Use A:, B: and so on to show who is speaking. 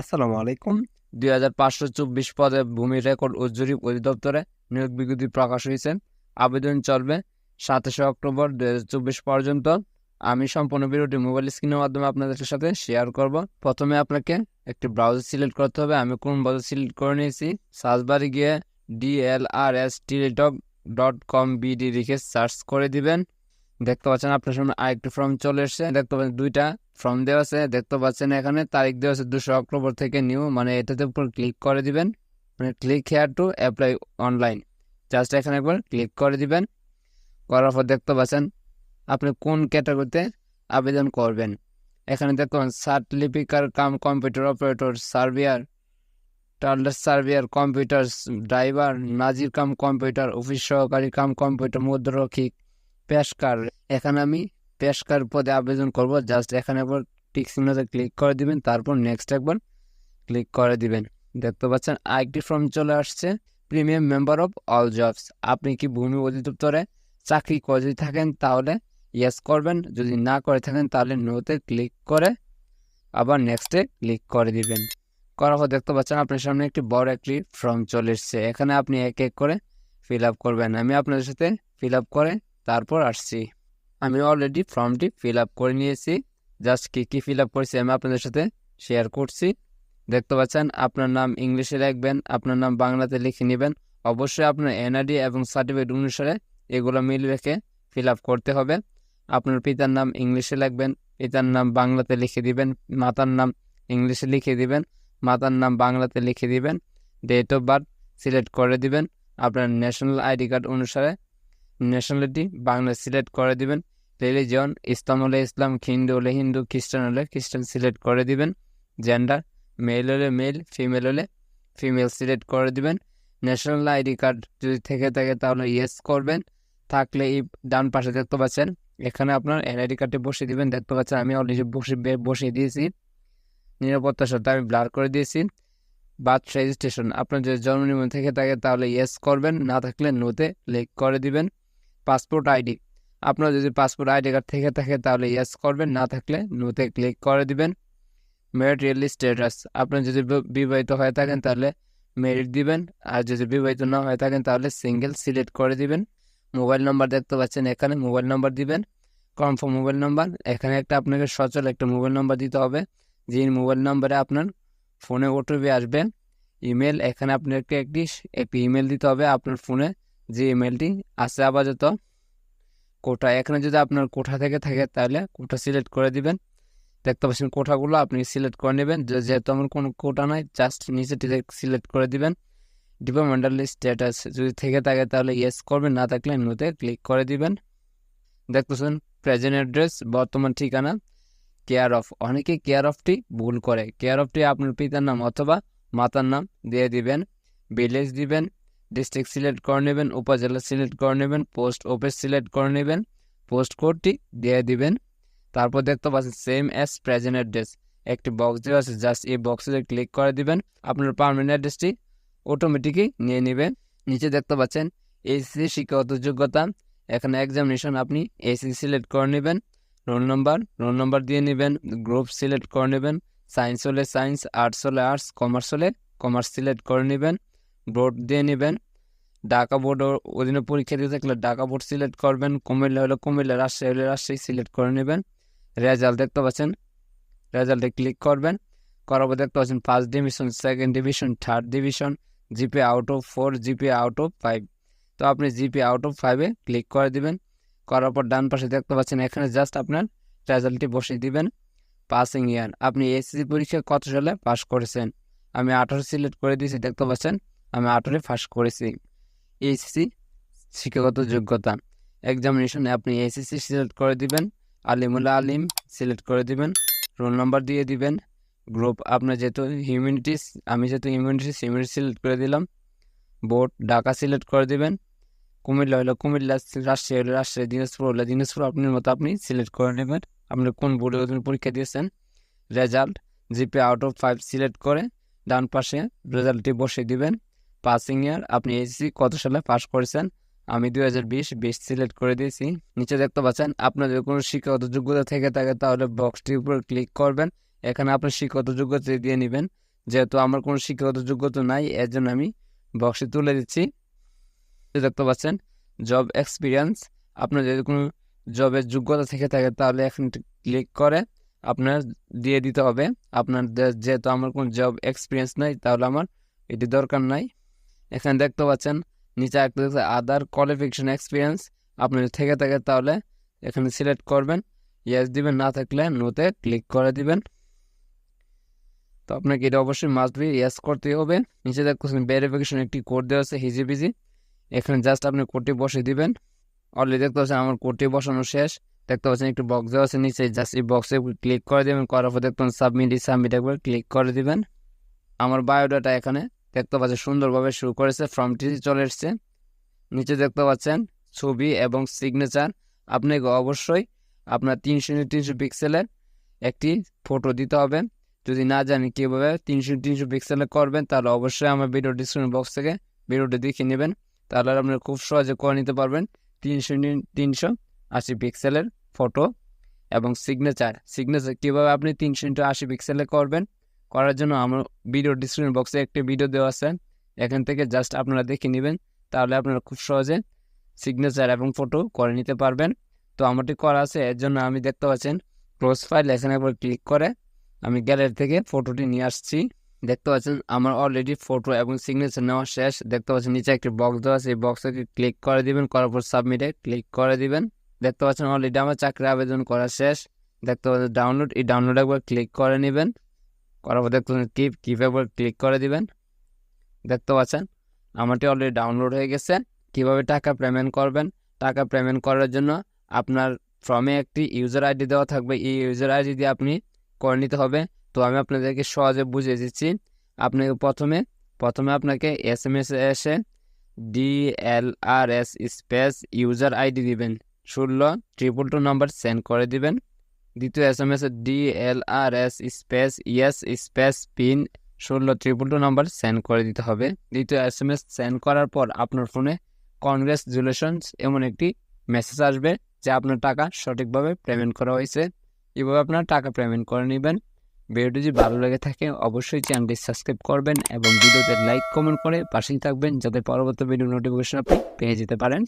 A: আসসালামু আলাইকুম।
B: দুই হাজার পাঁচশো চব্বিশ পদে ভূমি রেকর্ড ও জরিপ অধিদপ্তরে নিয়োগ বিজ্ঞপ্তি প্রকাশ হয়েছে। আবেদন চলবে সাতাশে অক্টোবর হাজার চব্বিশ পর্যন্ত। আমি সম্পূর্ণ ভিডিওটি মোবাইল স্ক্রিনের মাধ্যমে আপনাদের সাথে শেয়ার করব। প্রথমে আপনাকে একটি ব্রাউজার সিলেক্ট করতে হবে। আমি কোন ব্রাউজার সিলেক্ট করে নিয়েছি? সার্চবারে গিয়ে DLRS Teletalk dot com BD লিখে সার্চ করে দিবেন। দেখতে পাচ্ছেন আপনার সামনে আরেকটি ফর্ম চলে এসেছে। দেখতে পাচ্ছেন দুইটা ফর্ম দেওয়া আছে। দেখতে পাচ্ছেন এখানে তারিখ দেওয়া আছে দুশো অক্টোবর থেকে নিউ মানে এটাতে উপর ক্লিক করে দিবেন। মানে click here to apply online just এখানে একবার ক্লিক করে দিবেন। করার পর দেখতে পাচ্ছেন আপনি কোন ক্যাটাগরিতে আবেদন করবেন। এখানে দেখতে পাচ্ছেন সার্টিফিকার কাম কম্পিউটার অপারেটর সার্ভিয়ার টার্লেস সার্ভিয়ার কম্পিউটার ড্রাইভার নাজির কাম কম্পিউটার অফিস সহকারী কাম কম্পিউটার মুদ্ররক্ষিক পেশকার এখানে আমি পেশকার পদে আবেদন করব। জাস্ট এখানে একবার টিক চিহ্নতে ক্লিক করে দিবেন, তারপর নেক্সট একবার ক্লিক করে দিবেন। দেখতে পাচ্ছেন, আরেকটি ফর্ম চলে আসছে premium member of all jobs আপনি কি ভূমি অধিদপ্তরে চাকরি করে থাকেন, তাহলে ইয়েস করবেন। যদি না করে থাকেন, তাহলে নোতে ক্লিক করে আবার নেক্সটে ক্লিক করে দিবেন। করার পর দেখতে পাচ্ছেন, আপনার সামনে একটি বড় একটি ফর্ম চলে এসছে। এখানে আপনি এক এক করে ফিল আপ করবেন। আমি আপনাদের সাথে ফিল আপ করে তারপর আসছি। আমি অলরেডি ফর্মটি ফিল আপ করে নিয়েছি। জাস্ট কী কী ফিল আপ করেছি আমি আপনাদের সাথে শেয়ার করছি। দেখতে পাচ্ছেন, আপনার নাম ইংলিশে লিখবেন, আপনার নাম বাংলাতে লিখে নেবেন। অবশ্যই আপনার এনআইডি এবং সার্টিফিকেট অনুসারে এগুলো মিল রেখে ফিল আপ করতে হবে। আপনার পিতার নাম ইংলিশে লিখবেন, পিতার নাম বাংলাতে লিখে দিবেন, মাতার নাম ইংলিশে লিখে দিবেন, মাতার নাম বাংলাতে লিখে দিবেন ডেট অফ বার্থ সিলেক্ট করে দিবেন, আপনার ন্যাশনাল আইডি কার্ড অনুসারে ন্যাশনালিটি বাংলা সিলেক্ট করে দিবেন। রিলিজন ইসলাম হলে ইসলাম, হিন্দু হলে হিন্দু, খ্রিস্টান হলে খ্রিস্টান সিলেক্ট করে দিবেন। জেন্ডার মেল হলে মেল ফিমেল হলে ফিমেল সিলেক্ট করে দিবেন। ন্যাশনাল আইডি কার্ড যদি থেকে থাকে তাহলে ইয়েস করবেন। থাকলে এই ডান পাশে দেখতে পাচ্ছেন, এখানে আপনার এনআইডি কার্ডটি বসিয়ে দিবেন। দেখতে পাচ্ছেন আমি অলরেডি বসে বসিয়ে দিয়েছি। নিরাপত্তার সাথে আমি ব্লার করে দিয়েছি। বার্থ রেজিস্ট্রেশন আপনার যদি জন্ম নিবন্ধন থেকে থাকে তাহলে ইয়েস করবেন, না থাকলে নোতে ক্লিক করে দিবেন। Passport ID. আপনার যদি পাসপোর্ট আইডি কার্ড থেকে থাকে তাহলে ইয়েস করবেন, না থাকলে নোতে ক্লিক করে দিবেন। মেরিট রিয়েলি স্ট্যাটাস আপনি যদি বিবাহিত হয়ে থাকেন তাহলে মেরিট দিবেন, আর যদি বিবাহিত না হয়ে থাকেন তাহলে সিঙ্গেল সিলেক্ট করে দিবেন। মোবাইল নাম্বার দেখতে পাচ্ছেন এখানে, মোবাইল নাম্বার দিবেন। Confirm mobile number. এখানে একটা আপনাকে সচল একটা মোবাইল নাম্বার দিতে হবে যে মোবাইল নাম্বারে আপনার ফোনে ওটিপি আসবে। ইমেল এখানে আপনাকে একটি একটি ইমেল দিতে হবে আপনার ফোনে। যে ইমেলটি আছে আপাতত। কোটা এখানে যদি আপনার কোঠা থেকে থাকে তাহলে কোঠা সিলেক্ট করে দিবেন। দেখতে পাচ্ছেন কোঠাগুলো আপনি সিলেক্ট করে নেবেন। যেহেতু আমার কোনো কোটা নাই জাস্ট নিচে সিলেক্ট করে দিবেন। ডিপার্টমেন্টাল স্ট্যাটাস যদি থেকে থাকে তাহলে ইয়েস করবেন, না থাকলে নোতে ক্লিক করে দিবেন। দেখতেছেন প্রেজেন্ট অ্যাড্রেস বর্তমান ঠিকানা কেয়ার অফ অনেকে কেয়ার অফটি ভুল করে। কেয়ার অফটি আপনার পিতার নাম অথবা মাতার নাম দিয়ে দিবেন। ভিলেজ দিবেন। ডিস্ট্রিক্ট সিলেক্ট করে নেবেন, উপজেলা সিলেক্ট করে নেবেন পোস্ট অফিস সিলেক্ট করে নেবেন পোস্ট কোডটি দিয়ে দিবেন। তারপর দেখতে পাচ্ছেন সেম অ্যাজ প্রেজেন্ট অ্যাড্রেস একটি বক্স দেওয়া আছে জাস্ট এই বক্সে ক্লিক করে দিবেন, আপনার পারমানেন্ট অ্যাড্রেসটি অটোমেটিকই নিয়ে নেবেন। নিচে দেখতে পাচ্ছেন এসিসি শিক্ষাগত যোগ্যতা। এখানে এক্সামিনেশন আপনি এসি সিলেক্ট করে নেবেন রোল নম্বর রোল নম্বর দিয়ে নেবেন গ্রুপ সিলেক্ট করে নেবেন সায়েন্স হলে সায়েন্স আর্টস হলে আর্টস কমার্স হলে কমার্স সিলেক্ট করে নেবেন। বোর্ড দিয়ে নেবেন। ঢাকা বোর্ড অধীনে পরীক্ষা দিয়ে থাকলে ঢাকা বোর্ড সিলেক্ট করবেন। কুমিল্লা হলে কুমিল্লা, রাজশাহী হলে রাজশাহী সিলেক্ট করে নেবেন। রেজাল্ট দেখতে পাচ্ছেন। রেজাল্টে ক্লিক করবেন। করার পর দেখতে পাচ্ছেন first division second division third division GP out of four GP out of five তো আপনি জিপি আউট অফ ফাইভে ক্লিক করে দিবেন। করার পর ডান পাশে দেখতে পাচ্ছেন এখানে জাস্ট আপনার রেজাল্টটি বসিয়ে দিবেন। পাসিং ইয়ার আপনি এসএসসি পরীক্ষা কত সালে পাস করেছেন? আমি আঠারো সিলেক্ট করে দিয়েছি, দেখতে পাচ্ছেন। আমি আঠারোে পাস করেছি। এসএসসি শিক্ষাগত যোগ্যতা। এক্সামিনেশনে আপনি এসএসসি সিলেক্ট করে দিবেন আলিমুল্লা আলিম সিলেক্ট করে দিবেন রোল নাম্বার দিয়ে দিবেন। গ্রুপ আপনার যেহেতু হিউম্যানিটিস আমি যেহেতু হিউম্যানিটিস হিউম্যানিটিস সিলেক্ট করে দিলাম। বোর্ড ঢাকা সিলেক্ট করে দিবেন। কুমিল্লা হলো কুমিল্লা রাজশাহী হলে রাজশাহী দিনাজপুর হলে দিনাজপুর আপনার মতো আপনি সিলেক্ট করে নেবেন। আপনি কোন বোর্ডে পরীক্ষা দিয়েছেন? Result GPA out of five select করে ডান পাশে রেজাল্টটি বসে দিবেন। পাসিং ইয়ার আপনি এসএসসি কত সালে পাস করেছেন? আমি দুই হাজার বিশ বিশ সিলেক্ট করে দিয়েছি। নিচে দেখতে পাচ্ছেন, আপনার যদি কোনো শিক্ষাগত যোগ্যতা থেকে থাকে তাহলে বক্সটির উপর ক্লিক করবেন। এখানে আপনার শিক্ষাগত যোগ্যতা দিয়ে নেবেন। যেহেতু আমার কোনো শিক্ষাগত যোগ্যতা নাই এর জন্য আমি বক্সে তুলে দিচ্ছি। দেখতে পাচ্ছেন, জব এক্সপিরিয়েন্স। আপনার যদি কোনো জবের যোগ্যতা থেকে থাকে তাহলে এখানে ক্লিক করে আপনার দিয়ে দিতে হবে। আপনার যেহেতু আমার কোনো জব এক্সপিরিয়েন্স নাই, তাহলে আমার এটি দরকার নাই। এখানে দেখতে পাচ্ছেন, নিচে একটা দেখতে আদার কোয়ালিফিকেশন এক্সপিরিয়েন্স আপনার থেকে থাকে তাহলে এখানে সিলেক্ট করবেন ইয়েস দিবেন, না থাকলে নোতে ক্লিক করে দিবেন। তো আপনাকে এটা অবশ্যই মাস্ট বি ইয়েস করতেই হবে। নিচে দেখতেছেন ভেরিফিকেশন একটি কোড দেওয়া আছে হিজি বিজি এখানে জাস্ট আপনি কোডটি বসে দিবেন। অলরেডি দেখতে পাচ্ছেন, আমার কোডটি বসানো শেষ। দেখতে পাচ্ছেন, একটু বক্স দেওয়া আছে নিচে জাস্ট এই বক্সে ক্লিক করে দেবেন। করার পর দেখতে পাচ্ছেন সাবমিট সাবমিট একবার ক্লিক করে দিবেন। আমার বায়োডাটা এখানে দেখতে পাচ্ছেন, সুন্দরভাবে শুরু করেছে, ফর্মটি চলে এসছে। নিচে দেখতে পাচ্ছেন, ছবি এবং সিগনেচার আপনাকে অবশ্যই আপনার তিনশো তিনশো পিক্সেলের একটি ফটো দিতে হবে। যদি না জানি কীভাবে তিনশো তিনশো পিক্সেলে করবেন, তাহলে অবশ্যই আমার ভিডিও ডিসক্রিপশন বক্স থেকে ভিডিওটি দেখে নেবেন। তাহলে আপনারা খুব সহজে করে নিতে পারবেন তিনশো তিনশো আশি পিক্সেলের ফটো এবং সিগনেচার সিগনেচার কীভাবে আপনি তিনশো ইন্টু আশি পিক্সেলে করবেন করার জন্য আমার ভিডিও ডিসক্রিপশন বক্সে একটি ভিডিও দেওয়া আছে। এখান থেকে জাস্ট আপনারা দেখে নেবেন, তাহলে আপনারা খুব সহজে সিগনেচার এবং ফটো করে নিতে পারবেন। তো আমারটি করা আছে, এর জন্য আমি দেখতে পাচ্ছেন ক্লোজ ফাইল এখানে একবার ক্লিক করে আমি গ্যালারি থেকে ফটোটি নিয়ে আসছি। দেখতে পাচ্ছেন, আমার অলরেডি ফটো এবং সিগনেচার নেওয়া শেষ। দেখতে পাচ্ছেন, নিচে একটি বক্স দেওয়া আছে, এই বক্সে ক্লিক করে দিবেন, করার পর সাবমিটে ক্লিক করে দিবেন। দেখতে পাচ্ছেন অলরেডি আমার চাকরি আবেদন করা শেষ। দেখতে পাচ্ছেন ডাউনলোড এই ডাউনলোড একবার ক্লিক করে নেবেন। করার পর দেখতে পাচ্ছেন কিপ কিপ একবার ক্লিক করে দিবেন? দেখতে পাচ্ছেন, আমারটি অলরেডি ডাউনলোড হয়ে গেছে। কীভাবে টাকা পেমেন্ট করবেন? টাকা পেমেন্ট করার জন্য আপনার ফর্মে একটি ইউজার আইডি দেওয়া থাকবে। এই ইউজার আইডি দিয়ে আপনি করে নিতে হবে। তো আমি আপনাদেরকে সহজে বুঝিয়ে দিচ্ছি। আপনাকে প্রথমে প্রথমে আপনাকে এস এম এস এসে D L R S space user ID দিবেন। ষোলো ট্রিপল টু নাম্বার সেন্ড করে দিবেন। দ্বিতীয় S M S D L R S space yes space pin ষোলো ট্রিপল টু নাম্বার সেন্ড করে দিতে হবে। দ্বিতীয় এস এম এস সেন্ড করার পর আপনার ফোনে কনগ্রেচুলেশনস এমন একটি মেসেজ আসবে যে আপনার টাকা সঠিকভাবে পেমেন্ট করা হয়েছে। এভাবে আপনার টাকা পেমেন্ট করে নেবেন। ভিডিওটি যদি ভালো লেগে থাকে অবশ্যই চ্যানেলটি সাবস্ক্রাইব করবেন এবং ভিডিওতে লাইক কমেন্ট করে পাশেই থাকবেন যাতে পরবর্তী ভিডিও নোটিফিকেশন আপনি পেয়ে যেতে পারেন।